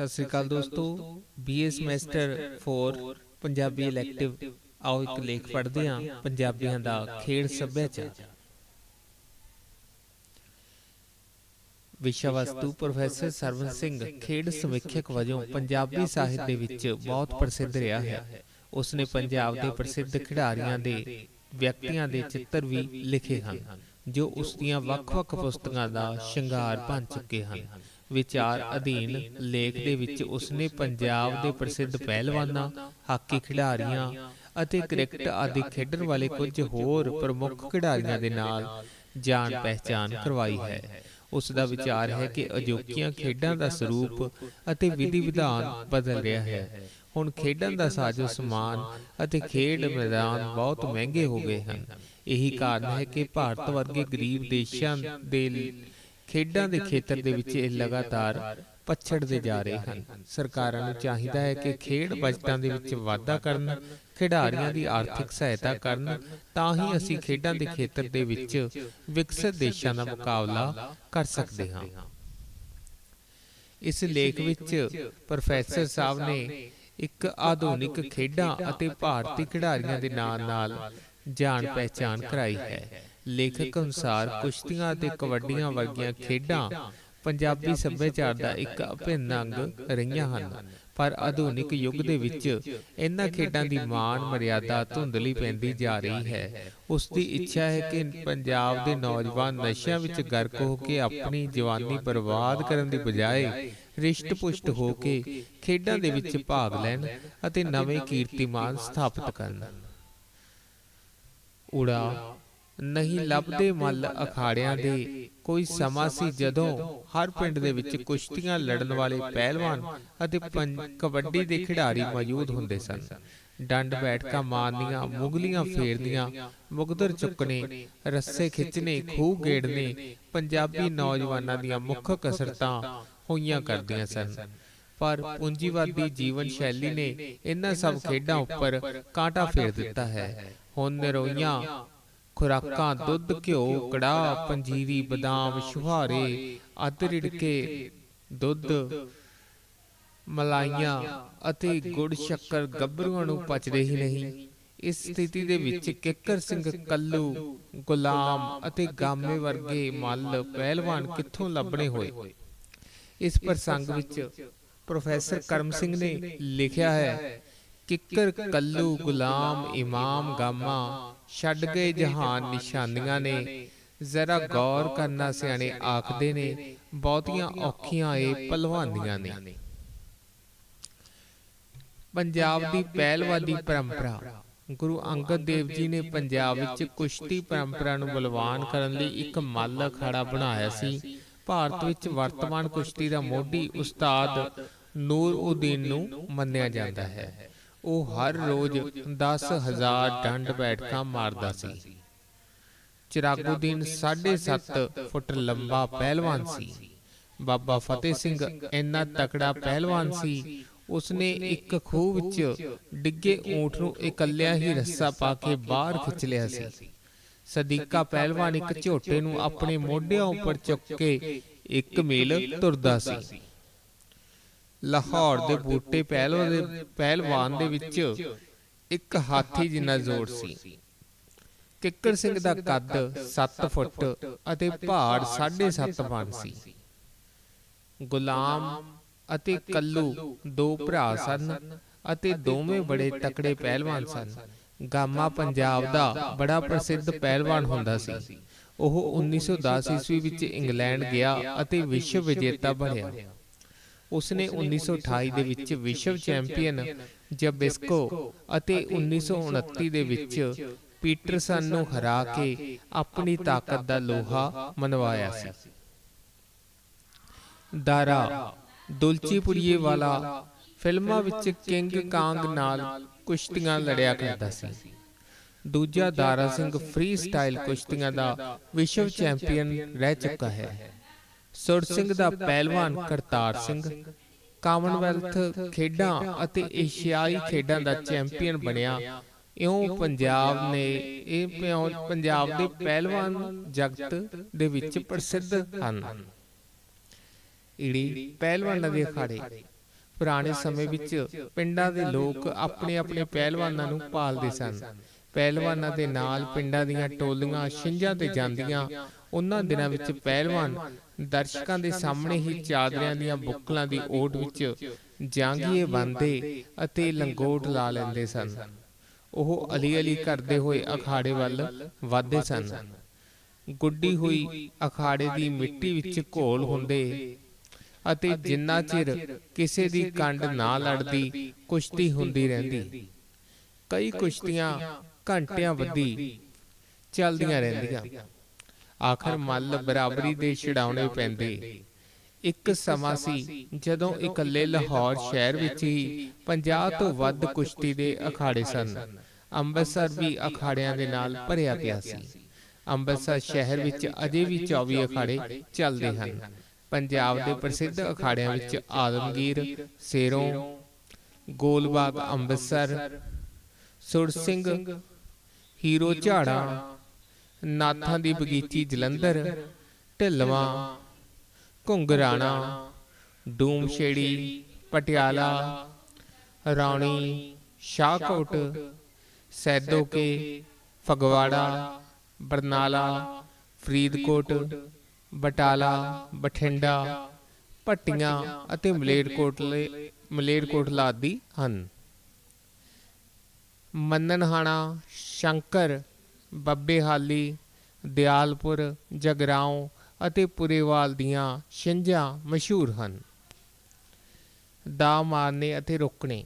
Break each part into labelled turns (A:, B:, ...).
A: ਸਤਿ ਸ੍ਰੀ ਅਕਾਲ ਦੋਸਤੋ BA semester 4 Punjabi elective ਆਓ ਇੱਕ ਲੇਖ ਪੜ੍ਹਦੇ ਹਾਂ। ਪੰਜਾਬੀਆਂ ਦਾ ਖੇਡ ਸੱਭਿਆਚਾਰ। ਵਿਸ਼ਾ ਵਸਤੂ ਪ੍ਰੋਫੈਸਰ ਸਰਵਨ ਸਿੰਘ ਖੇਡ ਸਮੀਖਿਅਕ ਵਜੋਂ ਪੰਜਾਬੀ ਸਾਹਿਤ ਦੇ ਵਿੱਚ ਬਹੁਤ ਪ੍ਰਸਿੱਧ ਰਿਹਾ ਹੈ। ਉਸਨੇ ਪੰਜਾਬ ਦੇ ਪ੍ਰਸਿੱਧ ਖਿਡਾਰੀਆਂ ਦੇ ਵਿਅਕਤੀਆਂ ਦੇ ਚਿੱਤਰ ਵੀ ਲਿਖੇ ਹਨ ਜੋ ਉਸ ਦੀਆਂ ਵੱਖ-ਵੱਖ ਪੁਸਤਕਾਂ ਦਾ ਸ਼ਿੰਗਾਰ ਬਣ ਚੁੱਕੇ ਹਨ। ਵਿਚਾਰ ਅਧੀਨ ਲੇਖ ਦੇ ਵਿੱਚ ਉਸਨੇ ਪੰਜਾਬ ਦੇ ਪ੍ਰਸਿੱਧ ਪਹਿਲਵਾਨਾਂ ਹਾਕੀ ਖਿਡਾਰੀਆਂ ਅਤੇ ਕ੍ਰਿਕਟ ਆਦਿ ਖੇਡਣ ਵਾਲੇ ਕੁਝ ਹੋਰ ਪ੍ਰਮੁੱਖ ਖਿਡਾਰੀਆਂ ਦੇ ਨਾਲ ਜਾਣ ਪਹਿਚਾਨ ਕਰਵਾਈ ਹੈ। ਉਸ ਦਾ ਵਿਚਾਰ ਹੈ ਕਿ ਅਜੋਕੀਆਂ ਖੇਡਾਂ ਦਾ ਸਰੂਪ ਅਤੇ ਵਿਧੀ ਵਿਧਾਨ ਬਦਲ ਰਿਹਾ ਹੈ। ਹੁਣ ਖੇਡਾਂ ਦਾ ਸਾਜ਼ੋ ਸਮਾਨ ਅਤੇ ਖੇਡ ਮੈਦਾਨ ਬਹੁਤ ਮਹਿੰਗੇ ਹੋ ਗਏ ਹਨ। ਇਹੀ ਕਾਰਨ ਹੈ ਕਿ ਭਾਰਤ ਵਰਗੇ ਗਰੀਬ ਦੇਸ਼ਾਂ ਦੇ ਖੇਡਾਂ ਦੇ ਖੇਤਰ ਦੇ ਵਿੱਚ ਇਹ ਲਗਾਤਾਰ ਪਛੜਦੇ ਜਾ ਰਹੇ ਹਨ। ਸਰਕਾਰਾਂ ਨੂੰ ਚਾਹੀਦਾ ਹੈ ਕਿ ਖੇਡ ਬਜਟਾਂ ਦੇ ਵਿੱਚ ਵਾਧਾ ਕਰਨ ਖਿਡਾਰੀਆਂ ਦੀ ਆਰਥਿਕ ਸਹਾਇਤਾ ਕਰਨ ਤਾਂ ਹੀ ਅਸੀਂ ਖੇਡਾਂ ਦੇ ਖੇਤਰ ਦੇ ਵਿੱਚ ਵਿਕਸਿਤ ਦੇਸ਼ਾਂ ਦਾ ਮੁਕਾਬਲਾ ਕਰ ਸਕਦੇ ਹਾਂ। ਇਸ ਲੇਖ ਵਿੱਚ ਪ੍ਰੋਫੈਸਰ ਸਾਹਿਬ ਨੇ ਇੱਕ ਆਧੁਨਿਕ ਖੇਡਾਂ ਅਤੇ ਭਾਰਤੀ ਖਿਡਾਰੀਆਂ ਦੇ ਨਾਲ-ਨਾਲ ਜਾਣ ਪਹਿਚਾਨ ਕਰਾਈ ਹੈ। ਲੇਖਕ ਅਨੁਸਾਰ ਕੁਸ਼ਤੀਆਂ ਅਤੇ ਕਬੱਡੀਆਂ ਵਰਗੀਆਂ ਖੇਡਾਂ ਪੰਜਾਬੀ ਸੱਭਿਆਚਾਰ ਦਾ ਇੱਕ ਅਭਿੰਨ ਅੰਗ ਰਹੀਆਂ ਹਨ। ਪਰ ਆਧੁਨਿਕ ਯੁੱਗ ਦੇ ਵਿੱਚ ਇਹਨਾਂ ਖੇਡਾਂ ਦੀ ਮਾਣ, ਮਰਿਆਦਾ ਧੁੰਦਲੀ ਪੈਂਦੀ ਜਾ ਰਹੀ ਹੈ। ਉਸ ਦੀ ਇੱਛਾ ਹੈ ਕਿ ਪੰਜਾਬ ਦੇ ਨੌਜਵਾਨ ਨਸ਼ਿਆਂ ਵਿੱਚ ਗਰਕ ਹੋ ਕੇ ਆਪਣੀ ਜਵਾਨੀ ਬਰਬਾਦ ਕਰਨ ਦੀ ਬਜਾਏ ਰਿਸ਼ਟ-ਪੁਸ਼ਟ ਹੋ ਕੇ ਖੇਡਾਂ ਦੇ ਵਿੱਚ ਭਾਗ ਲੈਣ ਅਤੇ ਨਵੇਂ ਕੀਰਤੀਮਾਨ ਸਥਾਪਿਤ ਕਰਨ। ਉੜਾ ਨਹੀਂ ਲੱਭਦੇ ਮੱਲ ਅਖਾੜਿਆਂ ਦੇ। ਕੋਈ ਸਮਾਂ ਸੀ ਜਦੋਂ ਹਰ ਪਿੰਡ ਦੇ ਵਿੱਚ ਕੁਸ਼ਤੀਆਂ ਲੜਨ ਵਾਲੇ ਪਹਿਲਵਾਨ ਅਤੇ ਕਬੱਡੀ ਦੇ ਖਿਡਾਰੀ ਮੌਜੂਦ ਹੁੰਦੇ ਸਨ। ਡੰਡ ਬੈਠਕਾਂ ਮਾਰਨੀਆਂ ਮੁਗਲੀਆਂ ਫੇਰਦੀਆਂ ਮੁਗਦਰ ਚੁੱਕਣੇ ਰੱਸੇ ਖਿੱਚਣੇ ਖੂਹ ਗੇੜਨੇ ਪੰਜਾਬੀ ਨੌਜਵਾਨਾਂ ਦੀਆਂ ਮੁੱਖ ਕਸਰਤਾਂ ਹੋਈਆਂ ਕਰਦੀਆਂ ਸਨ। ਪਰ ਪੂੰਜੀਵਾਦੀ ਜੀਵਨ ਸ਼ੈਲੀ ਨੇ ਇਹਨਾਂ ਸਭ ਖੇਡਾਂ ਉੱਪਰ ਕਾਂਟਾ ਫੇਰ ਦਿੱਤਾ ਹੈ। ਹੁਣ ਨਿਰੋਈਆਂ ਖੁਰਾਕਾਂ, ਦੁੱਧ, ਘਿਓ ਕੜਾ ਪੰਜੀਰੀ, ਬਦਾਮ ਸ਼ੁਹਾਰੇ ਅੱਧ ਰਿੜਕੇ, ਦੁੱਧ, ਮਲਾਈਆਂ ਅਤੇ ਗੁੜ, ਸ਼ੱਕਰ, ਗੱਭਰੂਆਂ ਨੂੰ ਪਚਦੇ ਹੀ ਨਹੀਂ। ਇਸ ਸਥਿਤੀ ਦੇ ਵਿੱਚ ਕਿੱਕਰ ਸਿੰਘ, ਕੱਲੂ, ਗੁਲਾਮ ਅਤੇ ਗਾਮੇ ਵਰਗੇ ਮੱਲ ਪਹਿਲਵਾਨ ਕਿੱਥੋਂ ਲੱਭਣੇ ਹੋਏ? ਇਸ ਪ੍ਰਸੰਗ ਵਿੱਚ ਪ੍ਰੋਫੈਸਰ ਕਰਮ ਸਿੰਘ ਨੇ ਲਿਖਿਆ ਹੈ, ਕਿੱਕਰ, ਕੱਲੂ, ਗੁਲਾਮ, ਇਮਾਮ, ਗਾਮਾ ਛੱਡ ਗਏ ਜਹਾਨ ਨਿਸ਼ਾਨੀਆਂ ਨੇ। ਜ਼ਰਾ ਗੌਰ ਕਰਨਾ ਸਿਆਣੇ ਆਖਦੇ ਨੇ ਬਹੁਤੀਆਂ ਔਖੀਆਂ ਏ ਪਹਿਲਵਾਨੀਆਂ ਨੇ। ਪੰਜਾਬ ਦੀ ਪਹਿਲਵਾਦੀ ਪਰੰਪਰਾ। ਗੁਰੂ ਅੰਗਦ ਦੇਵ ਜੀ ਨੇ ਪੰਜਾਬ ਵਿੱਚ ਕੁਸ਼ਤੀ ਪਰੰਪਰਾ ਨੂੰ ਬਲਵਾਨ ਕਰਨ ਲਈ ਇੱਕ ਮੱਲ ਅਖਾੜਾ ਬਣਾਇਆ ਸੀ। ਭਾਰਤ ਵਿੱਚ ਵਰਤਮਾਨ ਕੁਸ਼ਤੀ ਦਾ ਮੋਢੀ ਉਸਤਾਦ ਨੂਰ ਉਦੀਨ ਨੂੰ ਮੰਨਿਆ ਜਾਂਦਾ ਹੈ। ਉਹ ਹਰ ਰੋਜ਼ 10000 ਡੰਡ ਬੈਠਕਾਂ ਮਾਰਦਾ ਸੀ। ਚਿਰਾਗੁਦੀਨ 7.5 ਫੁੱਟ ਲੰਬਾ ਪਹਿਲਵਾਨ ਸੀ। ਬਾਬਾ ਫਤਿਹ ਸਿੰਘ ਇੰਨਾ ਤਕੜਾ ਪਹਿਲਵਾਨ ਸੀ। ਉਸਨੇ ਇੱਕ ਖੂਹ ਵਿੱਚ ਡਿੱਗੇ ਊਂਠ ਨੂੰ ਇਕੱਲਿਆਂ ਹੀ ਰੱਸਾ ਪਾ ਕੇ ਬਾਹਰ ਖਿੱਚ ਲਿਆ ਸੀ। ਸਦੀਕਾ ਪਹਿਲਵਾਨ ਇੱਕ ਝੋਟੇ ਨੂੰ ਆਪਣੇ ਮੋਢਿਆਂ ਉੱਪਰ ਚੁੱਕ ਕੇ ਇੱਕ ਮੀਲ ਤੁਰਦਾ ਸੀ। ਲਾਹੌਰ ਦੇ ਬੂਟੇ ਪਹਿਲਵਾਨ ਦੇ ਪਹਿਲਵਾਨ ਦੇ ਵਿੱਚ ਇੱਕ ਹਾਥੀ ਜਿੰਨਾ ਜ਼ੋਰ ਸੀ। ਕਿੱਕਰ ਸਿੰਘ ਦਾ ਕੱਦ 7 ਫੁੱਟ ਅਤੇ ਭਾਰ 7.5 ਮਣ ਸੀ। ਗੁਲਾਮ ਅਤੇ ਕੱਲੂ ਦੋ ਭਰਾ ਸਨ ਅਤੇ ਦੋਵੇਂ ਬੜੇ ਤਕੜੇ ਪਹਿਲਵਾਨ ਸਨ। ਗਾਮਾ ਪੰਜਾਬ ਦਾ ਬੜਾ ਪ੍ਰਸਿੱਧ ਪਹਿਲਵਾਨ ਹੁੰਦਾ ਸੀ। ਉਹ 1910 ਈਸਵੀ ਵਿੱਚ ਇੰਗਲੈਂਡ ਗਿਆ ਅਤੇ ਵਿਸ਼ਵ ਵਿਜੇਤਾ ਬਣਿਆ। ਉਸਨੇ 1928 ਦੇ ਵਿੱਚ ਵਿਸ਼ਵ ਚੈਂਪੀਅਨ ਜਬਿਸਕੋ ਅਤੇ 1929 ਦੇ ਵਿੱਚ ਪੀਟਰਸਨ ਨੂੰ ਹਰਾ ਕੇ ਆਪਣੀ ਤਾਕਤ ਦਾ ਲੋਹਾ ਮਨਵਾਇਆ ਸੀ। ਦਾਰਾ ਦੁਲਚੀਪੁਰੀਏ ਵਾਲਾ ਫਿਲਮਾਂ ਵਿੱਚ ਕਿੰਗ ਕਾਂਗ ਨਾਲ ਕੁਸ਼ਤੀਆਂ ਲੜਿਆ ਕਰਦਾ ਸੀ। ਦੂਜਾ ਦਾਰਾ ਸਿੰਘ ਫ੍ਰੀ ਸਟਾਈਲ ਕੁਸ਼ਤੀਆਂ ਦਾ ਵਿਸ਼ਵ ਚੈਂਪੀਅਨ ਰਹਿ ਚੁੱਕਾ ਹੈ। ਸੁਰ ਸਿੰਘ ਦਾ ਪਹਿਲਵਾਨ ਕਰਤਾਰ ਸਿੰਘ। ਕਾਮਨਵੈਲਥ ਖੇਡਾਂ ਅਤੇ ਏਸ਼ੀਆਈ ਖੇਡਾਂ ਦਾ ਚੈਂਪੀਅਨ ਬਣਿਆ। ਇਉਂ ਪੰਜਾਬ ਨੇ ਇਹ ਪੰਜਾਬ ਦੇ ਪਹਿਲਵਾਨ ਜਗਤ ਦੇ ਵਿੱਚ ਪ੍ਰਸਿੱਧ ਹਨ। ਈੜੀ ਪਹਿਲਵਾਨਾਂ ਦੇ ਅਖਾੜੇ। ਪੁਰਾਣੇ ਸਮੇਂ ਵਿੱਚ ਪਿੰਡਾਂ ਦੇ ਲੋਕ ਆਪਣੇ ਆਪਣੇ ਪਹਿਲਵਾਨਾਂ ਨੂੰ ਪਾਲਦੇ ਸਨ। ਪਹਿਲਵਾਨਾਂ ਦੇ ਨਾਲ ਪਿੰਡਾਂ ਦੀਆਂ ਟੋਲੀਆਂ ਛਿੰਝਾਂ ਤੇ ਜਾਂਦੀਆਂ। ਉਹਨਾਂ ਦਿਨਾਂ ਵਿੱਚ ਪਹਿਲਵਾਨ ਦਰਸ਼ਕਾਂ ਦੇ ਸਾਹਮਣੇ ਹੀ ਚਾਦਰਿਆਂ ਦੀਆਂ ਬੁੱਕਲਾਂ ਦੀ ਓਟ ਵਿੱਚ ਜਾਂਗੀਏ ਬੰਨਦੇ ਅਤੇ ਲੰਗੋਟ ਲਾ ਲੈਂਦੇ ਸਨ। ਉਹ ਅਲੀ ਅਲੀ ਕਰਦੇ ਹੋਏ ਅਖਾੜੇ ਵੱਲ ਵਧਦੇ ਸਨ। ਗੁੱਡੀ ਹੋਈ ਅਖਾੜੇ ਦੀ ਮਿੱਟੀ ਵਿੱਚ ਘੋਲ ਹੁੰਦੇ ਅਤੇ ਜਿੰਨਾ ਚਿਰ ਕਿਸੇ ਦੀ ਕੰਡ ਨਾ ਲੜਦੀ, ਕੁਸ਼ਤੀ ਹੁੰਦੀ ਰਹਿੰਦੀ। ਕਈ ਕੁਸ਼ਤੀਆਂ ਘੰਟਿਆਂ ਵੱਧੀ ਚੱਲਦੀਆਂ ਰਹਿੰਦੀਆਂ। ਆਖਰ ਮੱਲ ਬਰਾਬਰੀ ਦੇ ਛਡਾਉਣੇ ਪੈਂਦੇ। ਇੱਕ ਸਮਾਂ ਸੀ ਜਦੋਂ ਇਕੱਲੇ ਲਾਹੌਰ ਸ਼ਹਿਰ ਵਿੱਚ ਹੀ 50 ਤੋਂ ਵੱਧ ਕੁਸ਼ਤੀ ਦੇ ਅਖਾੜੇ ਸਨ। ਅੰਮ੍ਰਿਤਸਰ ਵੀ ਅਖਾੜਿਆਂ ਦੇ ਨਾਲ ਭਰਿਆ ਪਿਆ ਸੀ। ਅੰਮ੍ਰਿਤਸਰ ਸ਼ਹਿਰ ਵਿੱਚ ਅਜੇ ਵੀ 24 ਅਖਾੜੇ ਚੱਲਦੇ ਹਨ। ਪੰਜਾਬ ਦੇ ਪ੍ਰਸਿੱਧ ਅਖਾੜਿਆਂ ਵਿੱਚ ਆਦਮਗੀਰ ਸੇਰੋਂ ਗੋਲਬਾਗ ਅੰਮ੍ਰਿਤਸਰ ਸੁਰ ਸਿੰਘ ਹੀਰੋ ਝਾੜਾ ਨਾਥਾਂ ਦੀ ਬਗੀਚੀ ਜਲੰਧਰ ਢਿੱਲਵਾਂ ਘੁੰਗਰਾਣਾ ਡੂਮਛੇੜੀ ਪਟਿਆਲਾ ਰੌਣੀ ਸ਼ਾਹਕੋਟ ਸੈਦੋਕੇ ਫਗਵਾੜਾ ਬਰਨਾਲਾ ਫਰੀਦਕੋਟ ਬਟਾਲਾ ਬਠਿੰਡਾ ਪੱਟੀਆਂ ਅਤੇ ਮਲੇਰਕੋਟਲੇ ਮਲੇਰਕੋਟਲਾ ਆਦਿ ਹਨ। ਮੰਨਨਹਾਣਾ ਸ਼ੰਕਰ, ਬੱਬੇਹਾਲੀ, ਦਿਆਲਪੁਰ, ਜਗਰਾਉਂ ਅਤੇ ਪੁਰੇਵਾਲ ਦੀਆਂ ਛਿੰਝਾਂ ਮਸ਼ਹੂਰ ਹਨ। ਦਾ ਮਾਰਨੇ ਅਤੇ ਰੋਕਣੇ।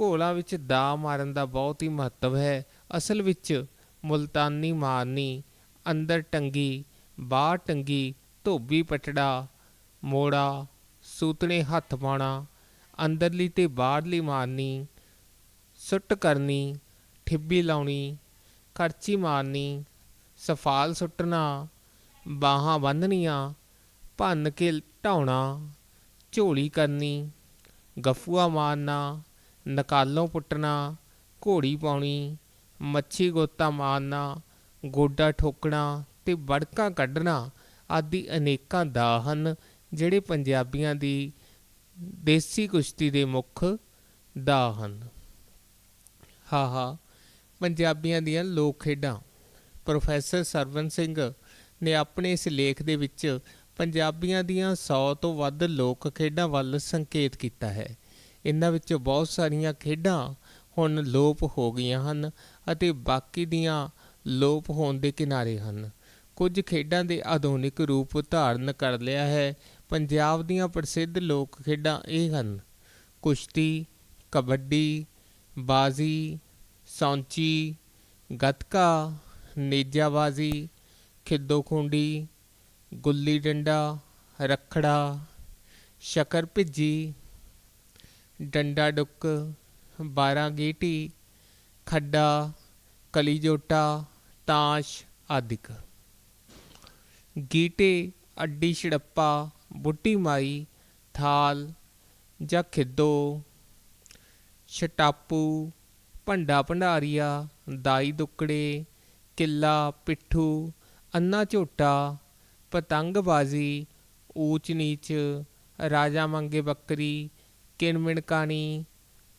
A: ਘੋਲਾਂ ਵਿੱਚ ਦਾ ਮਾਰਨ ਦਾ ਬਹੁਤ ਹੀ ਮਹੱਤਵ ਹੈ। ਅਸਲ ਵਿੱਚ ਮੁਲਤਾਨੀ ਮਾਰਨੀ, ਅੰਦਰ ਟੰਗੀ, ਬਾਹਰ ਟੰਗੀ, ਧੋਬੀ ਪਟੜਾ, ਮੋੜਾ ਸੂਤਣੇ ਹੱਥ ਪਾਉਣਾ, ਅੰਦਰਲੀ ਤੇ ਬਾਹਰਲੀ ਮਾਰਨੀ ਸੁੱਟ ਕਰਨੀ, ਠਿੱਬੀ ਲਾਉਣੀ ਕਰਚੀ ਮਾਰਨੀ, ਸਫਾਲ ਸੁੱਟਣਾ, ਬਾਹਾਂ ਬੰਨਣੀਆਂ ਭੰਨ ਕੇ ਢਾਉਣਾ, ਝੋਲੀ ਕਰਨੀ, ਗਫੂਆ ਮਾਰਨਾ, ਨਕਾਲੋਂ ਪੁੱਟਣਾ, ਘੋੜੀ ਪਾਉਣੀ, ਮੱਛੀ ਗੋਤਾ ਮਾਰਨਾ, ਗੋਡਾ ਠੋਕਣਾ ਤੇ ਵੜਕਾਂ ਕੱਢਣਾ ਆਦਿ ਅਨੇਕਾਂ ਦਾ ਹਨ ਜਿਹੜੇ ਪੰਜਾਬੀਆਂ ਦੀ ਦੇਸੀ ਕੁਸ਼ਤੀ ਦੇ ਮੁੱਖ ਦਾ ਹਨ ਹਾ ਹਾ ਪੰਜਾਬੀਆਂ ਦੀਆਂ ਲੋਕ ਖੇਡਾਂ। ਪ੍ਰੋਫੈਸਰ ਸਰਵਨ ਸਿੰਘ ਨੇ ਆਪਣੇ ਇਸ ਲੇਖ ਦੇ ਵਿੱਚ ਪੰਜਾਬੀਆਂ ਦੀਆਂ 100 ਤੋਂ ਵੱਧ ਲੋਕ ਖੇਡਾਂ ਵੱਲ ਸੰਕੇਤ ਕੀਤਾ ਹੈ। ਇਹਨਾਂ ਵਿੱਚੋਂ ਬਹੁਤ ਸਾਰੀਆਂ ਖੇਡਾਂ ਹੁਣ ਲੋਪ ਹੋ ਗਈਆਂ ਹਨ ਅਤੇ ਬਾਕੀ ਦੀਆਂ ਲੋਪ ਹੋਣ ਦੇ ਕਿਨਾਰੇ ਹਨ। ਕੁਝ ਖੇਡਾਂ ਦੇ ਆਧੁਨਿਕ ਰੂਪ ਧਾਰਨ ਕਰ ਲਿਆ ਹੈ। ਪੰਜਾਬ ਦੀਆਂ ਪ੍ਰਸਿੱਧ ਲੋਕ ਖੇਡਾਂ ਇਹ ਹਨ। ਕੁਸ਼ਤੀ, ਕਬੱਡੀ ਬਾਜ਼ੀ, ਸੌਂਚੀ, ਗੱਤਕਾ, ਨੇਜਾਬਾਜ਼ੀ ਖਿੱਦੋ ਖੂੰਡੀ ਗੁੱਲੀ ਡੰਡਾ ਰੱਖੜਾ ਸ਼ਕਰ ਭਿੱਜੀ ਡੰਡਾ ਡੁੱਕ 12 ਗੀਟੀ ਖੱਡਾ ਕਲੀ ਜੋਟਾ ਤਾਸ਼ ਆਦਿਕ। ਗੀਟੇ ਅੱਡੀ ਛੜੱਪਾ ਬੁੱਟੀ ਮਾਈ ਥਾਲ ਜਾਂ ਖਿੱਦੋ ਛਟਾਪੂ, ਭੰਡਾ ਭੰਡਾਰੀਆ, ਦਾਈ ਦੁੱਕੜੇ, ਕਿੱਲਾ, ਪਿੱਠੂ, ਅੰਨਾ ਝੋਟਾ, ਪਤੰਗਬਾਜ਼ੀ, ਊਚ ਨੀਚ, ਰਾਜਾ ਮੰਗੇ ਬੱਕਰੀ ਕਿਣਮਿਣ ਕਾਣੀ,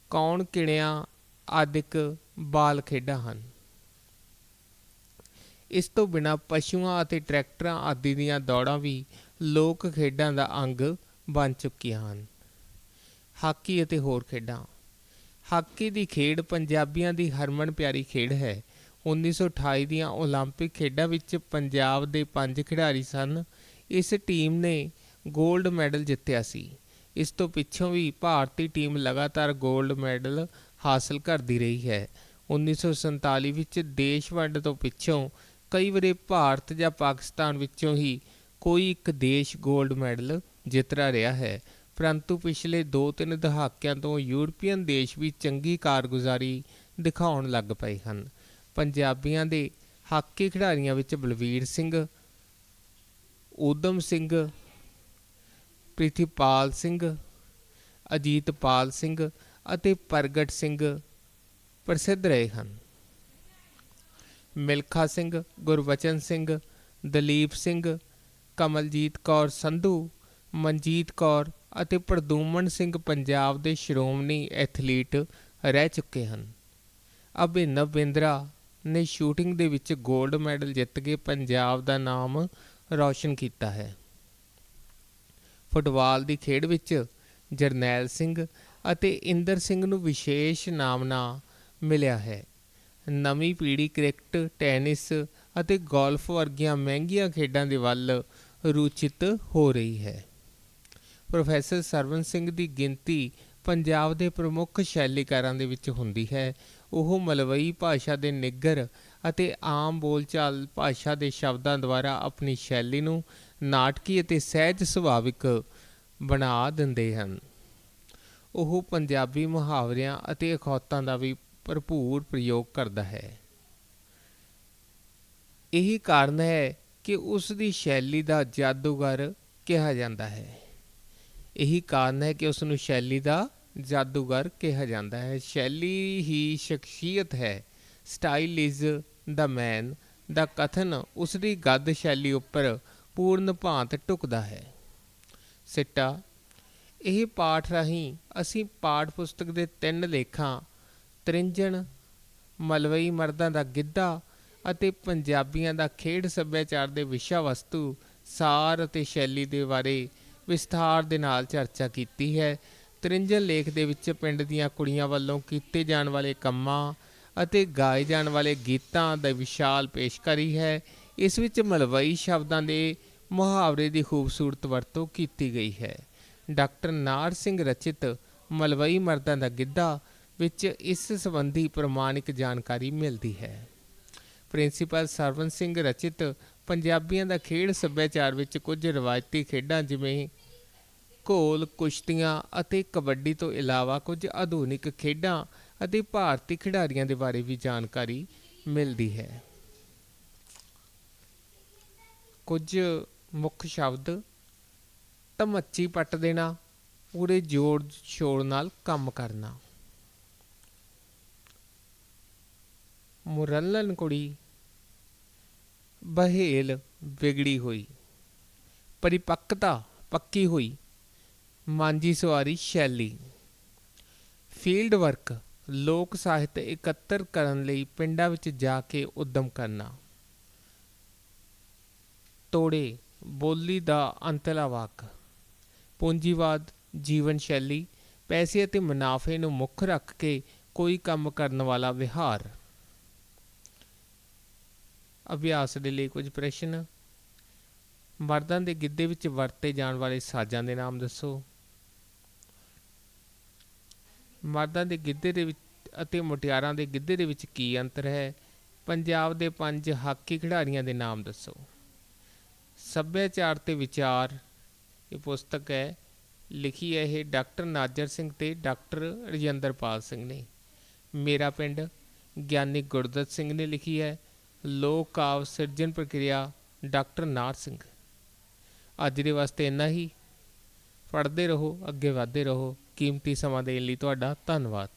A: ਕੌਣ ਕਿਣਿਆ, ਆਦਿਕ ਬਾਲ ਖੇਡਾਂ ਹਨ। ਇਸ ਤੋਂ ਬਿਨਾ ਪਸ਼ੂਆਂ ਅਤੇ ਟਰੈਕਟਰਾਂ ਆਦਿ ਦੀਆਂ ਦੌੜਾਂ ਵੀ ਲੋਕ ਖੇਡਾਂ ਦਾ ਅੰਗ ਬਣ ਚੁੱਕੀਆਂ ਹਨ। ਹਾਕੀ ਅਤੇ ਹੋਰ ਖੇਡਾਂ। ਹਾਕੀ ਦੀ ਖੇਡ ਪੰਜਾਬੀਆਂ ਦੀ ਹਰਮਨ ਪਿਆਰੀ ਖੇਡ ਹੈ। 1928 ਦੀਆਂ 올림픽 ਖੇਡਾਂ ਵਿੱਚ ਪੰਜਾਬ ਦੇ ਪੰਜ ਖਿਡਾਰੀ ਸਨ। ਇਸ ਟੀਮ ਨੇ 골ਡ ਮੈਡਲ ਜਿੱਤਿਆ ਸੀ। ਇਸ ਤੋਂ ਪਿੱਛੋਂ ਵੀ ਭਾਰਤੀ ਟੀਮ ਲਗਾਤਾਰ 골ਡ ਮੈਡਲ ਹਾਸਲ ਕਰਦੀ ਰਹੀ ਹੈ। 1947 ਵਿੱਚ ਦੇਸ਼ ਵੰਡ ਤੋਂ ਪਿੱਛੋਂ ਕਈ ਵਾਰੇ ਭਾਰਤ ਜਾਂ ਪਾਕਿਸਤਾਨ ਵਿੱਚੋਂ ਹੀ ਕੋਈ ਇੱਕ ਦੇਸ਼ 골ਡ ਮੈਡਲ ਜਿੱਤਰਾ ਰਿਹਾ ਹੈ। ਪਰੰਤੂ ਪਿਛਲੇ 2-3 ਦਹਾਕਿਆਂ ਤੋਂ ਯੂਰਪੀਅਨ ਦੇਸ਼ ਵੀ ਚੰਗੀ ਕਾਰਗੁਜ਼ਾਰੀ ਦਿਖਾਉਣ ਲੱਗ ਪਏ ਹਨ। ਪੰਜਾਬੀਆਂ ਦੇ ਹਾਕੀ ਖਿਡਾਰੀਆਂ ਵਿੱਚ ਬਲਵੀਰ ਸਿੰਘ, ਊਧਮ ਸਿੰਘ ਪ੍ਰਿਥੀਪਾਲ ਸਿੰਘ, ਅਜੀਤਪਾਲ ਸਿੰਘ ਅਤੇ ਪ੍ਰਗਟ ਸਿੰਘ ਪ੍ਰਸਿੱਧ ਰਹੇ ਹਨ। ਮਿਲਖਾ ਸਿੰਘ ਗੁਰਬਚਨ ਸਿੰਘ, ਦਲੀਪ ਸਿੰਘ, ਕਮਲਜੀਤ ਕੌਰ ਸੰਧੂ, ਮਨਜੀਤ ਕੌਰ ਅਤੇ ਪ੍ਰਦੂਮਨ ਸਿੰਘ ਪੰਜਾਬ ਦੇ ਸ਼੍ਰੋਮਣੀ ਐਥਲੀਟ ਰਹਿ ਚੁੱਕੇ ਹਨ। ਅਭਿਨਵ ਬਿੰਦਰਾ ਨੇ ਸ਼ੂਟਿੰਗ ਦੇ ਵਿੱਚ 골ਡ ਮੈਡਲ ਜਿੱਤ ਕੇ ਪੰਜਾਬ ਦਾ ਨਾਮ ਰੌਸ਼ਨ ਕੀਤਾ ਹੈ। ਫੁੱਟਬਾਲ ਦੀ ਖੇਡ ਵਿੱਚ ਜਰਨੈਲ ਸਿੰਘ ਅਤੇ ਇੰਦਰ ਸਿੰਘ ਨੂੰ ਵਿਸ਼ੇਸ਼ ਨਾਮਨਾ ਮਿਲਿਆ ਹੈ। ਨਵੀਂ ਪੀੜ੍ਹੀ ਕ੍ਰਿਕਟ, ਟੈਨਿਸ ਅਤੇ ਗੋਲਫ ਵਰਗੀਆਂ ਮਹਿੰਗੀਆਂ ਖੇਡਾਂ ਦੇ ਵੱਲ ਰੁਚਿਤ ਹੋ ਰਹੀ ਹੈ। ਪ੍ਰੋਫੈਸਰ ਸਰਵਨ ਸਿੰਘ ਦੀ ਗਿਣਤੀ ਪੰਜਾਬ ਦੇ ਪ੍ਰਮੁੱਖ ਸ਼ੈਲੀਕਾਰਾਂ ਦੇ ਵਿੱਚ ਹੁੰਦੀ ਹੈ। ਉਹ ਮਲਵਈ ਭਾਸ਼ਾ ਦੇ ਨਿੱਗਰ ਅਤੇ ਆਮ ਬੋਲਚਾਲ ਭਾਸ਼ਾ ਦੇ ਸ਼ਬਦਾਂ ਦੁਆਰਾ ਆਪਣੀ ਸ਼ੈਲੀ ਨੂੰ ਨਾਟਕੀ ਅਤੇ ਸਹਿਜ ਸੁਭਾਵਿਕ ਬਣਾ ਦਿੰਦੇ ਹਨ। ਉਹ ਪੰਜਾਬੀ ਮੁਹਾਵਰਿਆਂ ਅਤੇ ਅਖੌਤਾਂ ਦਾ ਵੀ ਭਰਪੂਰ ਪ੍ਰਯੋਗ ਕਰਦਾ ਹੈ। ਇਹੀ ਕਾਰਨ ਹੈ ਕਿ ਉਸ ਦੀ ਸ਼ੈਲੀ ਦਾ ਜਾਦੂਗਰ ਕਿਹਾ ਜਾਂਦਾ ਹੈ। ਇਹੀ ਕਾਰਨ ਹੈ ਕਿ ਉਸ ਨੂੰ ਸ਼ੈਲੀ ਦਾ ਜਾਦੂਗਰ ਕਿਹਾ ਜਾਂਦਾ ਹੈ। ਸ਼ੈਲੀ ਹੀ ਸ਼ਖਸੀਅਤ ਹੈ। ਸਟਾਈਲ ਇਜ਼ ਦਾ ਮੈਨ ਦਾ ਕਥਨ ਉਸ ਦੀ ਗੱਦ ਸ਼ੈਲੀ ਉੱਪਰ ਪੂਰਨ ਭਾਂਤ ਟੁਕਦਾ ਹੈ। ਸਿੱਟਾ, ਇਹ ਪਾਠ ਰਾਹੀਂ ਅਸੀਂ ਪਾਠ ਪੁਸਤਕ ਦੇ ਤਿੰਨ ਲੇਖਾਂ, ਤ੍ਰਿੰਜਣ, ਮਲਵਈ ਮਰਦਾਂ ਦਾ ਗਿੱਧਾ ਅਤੇ ਪੰਜਾਬੀਆਂ ਦਾ ਖੇਡ ਸੱਭਿਆਚਾਰ ਦੇ ਵਿਸ਼ਾ ਵਸਤੂ, ਸਾਰ ਅਤੇ ਸ਼ੈਲੀ ਦੇ ਬਾਰੇ ਵਿਸਥਾਰ ਦੇ ਨਾਲ ਚਰਚਾ ਕੀਤੀ ਹੈ। ਤ੍ਰਿੰਜਣ ਲੇਖ ਦੇ ਵਿੱਚ ਪਿੰਡ ਦੀਆਂ ਕੁੜੀਆਂ ਵੱਲੋਂ ਕੀਤੇ ਜਾਣ ਵਾਲੇ ਕੰਮਾਂ ਅਤੇ ਗਾਏ ਜਾਣ ਵਾਲੇ ਗੀਤਾਂ ਦਾ ਵਿਸ਼ਾਲ ਪੇਸ਼ਕਾਰੀ ਹੈ। ਇਸ ਵਿੱਚ ਮਲਵਈ ਸ਼ਬਦਾਂ ਦੇ ਮੁਹਾਵਰੇ ਦੀ ਖੂਬਸੂਰਤ ਵਰਤੋਂ ਕੀਤੀ ਗਈ ਹੈ। ਡਾਕਟਰ ਨਾਰ ਸਿੰਘ ਰਚਿਤ ਮਲਵਈ ਮਰਦਾਂ ਦਾ ਗਿੱਧਾ ਵਿੱਚ ਇਸ ਸੰਬੰਧੀ ਪ੍ਰਮਾਣਿਕ ਜਾਣਕਾਰੀ ਮਿਲਦੀ ਹੈ। ਪ੍ਰਿੰਸੀਪਲ ਸਰਵਨ ਸਿੰਘ ਰਚਿਤ ਪੰਜਾਬੀਆਂ ਦਾ ਖੇਡ ਸੱਭਿਆਚਾਰ ਵਿੱਚ ਕੁਝ ਰਵਾਇਤੀ ਖੇਡਾਂ ਜਿਵੇਂ ਘੋਲ, ਕੁਸ਼ਤੀਆਂ ਅਤੇ ਕਬੱਡੀ ਤੋਂ ਇਲਾਵਾ ਕੁਝ ਆਧੁਨਿਕ ਖੇਡਾਂ ਅਤੇ ਭਾਰਤੀ ਖਿਡਾਰੀਆਂ ਦੇ ਬਾਰੇ ਵੀ ਜਾਣਕਾਰੀ ਮਿਲਦੀ ਹੈ। ਕੁਝ ਮੁੱਖ ਸ਼ਬਦ, ਧਮੱਚੀ ਪੱਟ ਦੇਣਾ, ਪੂਰੇ ਜੋੜ ਸ਼ੋਰ ਨਾਲ ਕੰਮ ਕਰਨਾ। ਮੁਰੱਲਨ ਕੁੜੀ, ਬਹੇਲ ਵਿਗੜੀ ਹੋਈ, ਪਰਿਪੱਕਤਾ ਪੱਕੀ ਹੋਈ ਮਾਂਝੀ ਸਵਾਰੀ ਸ਼ੈਲੀ। ਫੀਲਡ ਵਰਕ, ਲੋਕ ਸਾਹਿਤ ਇਕੱਤਰ ਕਰਨ ਲਈ ਪਿੰਡਾਂ ਵਿੱਚ ਜਾ ਕੇ ਉਦਮ ਕਰਨਾ। ਤੋੜੇ, ਬੋਲੀ ਦਾ ਅੰਤਲਾ ਵਾਕ। ਪੂੰਜੀਵਾਦ, ਜੀਵਨ ਸ਼ੈਲੀ, ਪੈਸੇ ਅਤੇ ਮੁਨਾਫੇ ਨੂੰ ਮੁੱਖ ਰੱਖ ਕੇ ਕੋਈ ਕੰਮ ਕਰਨ ਵਾਲਾ ਵਿਹਾਰ। ਅਭਿਆਸ ਦੇ ਲਈ ਕੁਝ ਪ੍ਰਸ਼ਨ। ਮਰਦਾਂ ਦੇ ਗਿੱਧੇ ਵਿੱਚ ਵਰਤੇ ਜਾਣ ਵਾਲੇ ਸਾਜ਼ਾਂ ਦੇ ਨਾਮ ਦੱਸੋ। ਮਰਦਾਂ ਦੇ ਗਿੱਧੇ ਦੇ ਵਿੱਚ ਅਤੇ ਮੁਟਿਆਰਾਂ ਦੇ ਗਿੱਧੇ ਦੇ ਵਿੱਚ ਕੀ ਅੰਤਰ ਹੈ? ਪੰਜਾਬ ਦੇ ਪੰਜ ਹਾਕੀ ਖਿਡਾਰੀਆਂ ਦੇ ਨਾਮ ਦੱਸੋ। ਸੱਭਿਆਚਾਰ ਤੇ ਵਿਚਾਰ, ਇਹ ਪੁਸਤਕ ਹੈ। ਲਿਖੀ ਹੈ ਇਹ ਡਾਕਟਰ ਨਾਜਰ ਸਿੰਘ ਤੇ ਡਾਕਟਰ ਰਜਿੰਦਰਪਾਲ ਸਿੰਘ ਨੇ। ਮੇਰਾ ਪਿੰਡ ਗਿਆਨੀ ਗੁਰਦਤ ਸਿੰਘ ਨੇ ਲਿਖੀ ਹੈ। ਲੋਕ ਕਾਵ ਸਿਰਜਣ ਪ੍ਰਕਿਰਿਆ ਡਾਕਟਰ ਨਾਰ ਸਿੰਘ। ਅੱਜ ਦੇ ਵਾਸਤੇ ਇੰਨਾ ਹੀ। ਪੜ੍ਹਦੇ ਰਹੋ, ਅੱਗੇ ਵਧਦੇ ਰਹੋ। ਕੀਮਤੀ ਸਮਾਂ ਦੇਣ ਲਈ ਤੁਹਾਡਾ ਧੰਨਵਾਦ।